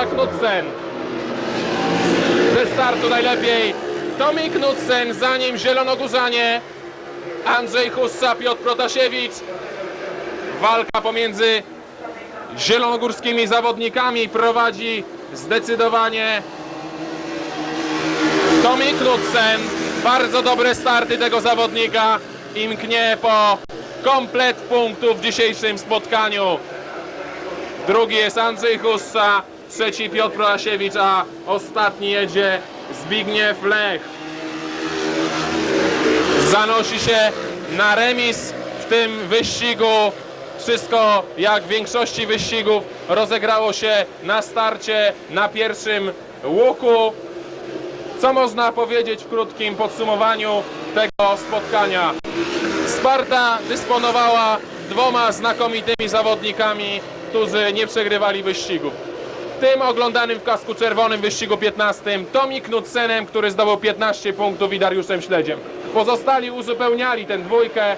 Dariusza Knudsen. Ze startu najlepiej Tomi Knudsen, za nim Zielonogórzanie, Andrzej Hussa, Piotr Protasiewicz. Walka pomiędzy zielonogórskimi zawodnikami prowadzi zdecydowanie Tomi Knudsen. Bardzo dobre starty tego zawodnika i mknie po komplet punktów w dzisiejszym spotkaniu. Drugi jest Andrzej Hussa, trzeci Piotr Protasiewicz, a ostatni jedzie Zbigniew Lech. Zanosi się na remis w tym wyścigu. Wszystko jak w większości wyścigów rozegrało się na starcie, na pierwszym łuku. Co można powiedzieć w krótkim podsumowaniu tego spotkania? Sparta dysponowała dwoma znakomitymi zawodnikami, którzy nie przegrywali wyścigów. Tym oglądanym w kasku czerwonym wyścigu 15 Tomi Knudsenem, który zdobył 15 punktów i Dariuszem Śledziem. Pozostali uzupełniali tę dwójkę